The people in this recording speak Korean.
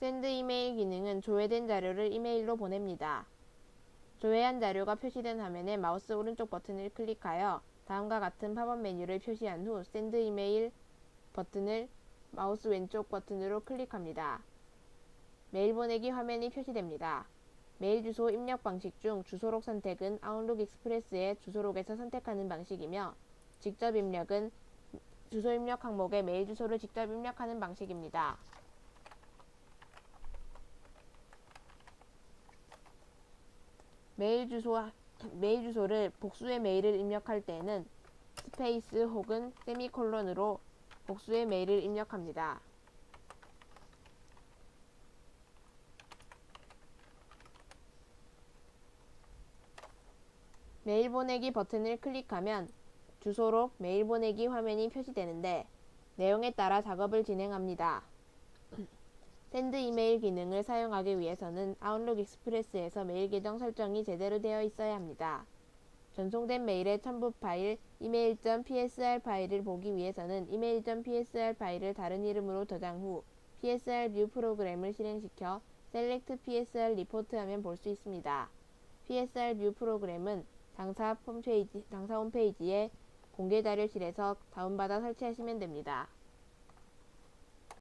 샌드 이메일 기능은 조회된 자료를 이메일로 보냅니다. 조회한 자료가 표시된 화면에 마우스 오른쪽 버튼을 클릭하여 다음과 같은 팝업 메뉴를 표시한 후 샌드 이메일 버튼을 마우스 왼쪽 버튼으로 클릭합니다. 메일 보내기 화면이 표시됩니다. 메일 주소 입력 방식 중 주소록 선택은 아웃룩 익스프레스의 주소록에서 선택하는 방식이며 직접 입력은 주소 입력 항목에 메일 주소를 직접 입력하는 방식입니다. 메일 주소 메일 주소를 복수의 메일을 입력할 때는 스페이스 혹은 세미콜론으로 복수의 메일을 입력합니다. 메일 보내기 버튼을 클릭하면 주소록 메일 보내기 화면이 표시되는데 내용에 따라 작업을 진행합니다. 샌드 이메일 기능을 사용하기 위해서는 아웃룩 익스프레스에서 메일 계정 설정이 제대로 되어 있어야 합니다. 전송된 메일의 첨부 파일 email.psr 파일을 보기 위해서는 email.psr 파일을 다른 이름으로 저장 후 PSR 뷰 프로그램을 실행시켜 Select PSR 리포트 하면 볼 수 있습니다. PSR 뷰 프로그램은 당사 홈페이지, 당사 홈페이지에 공개 자료실에서 다운받아 설치하시면 됩니다.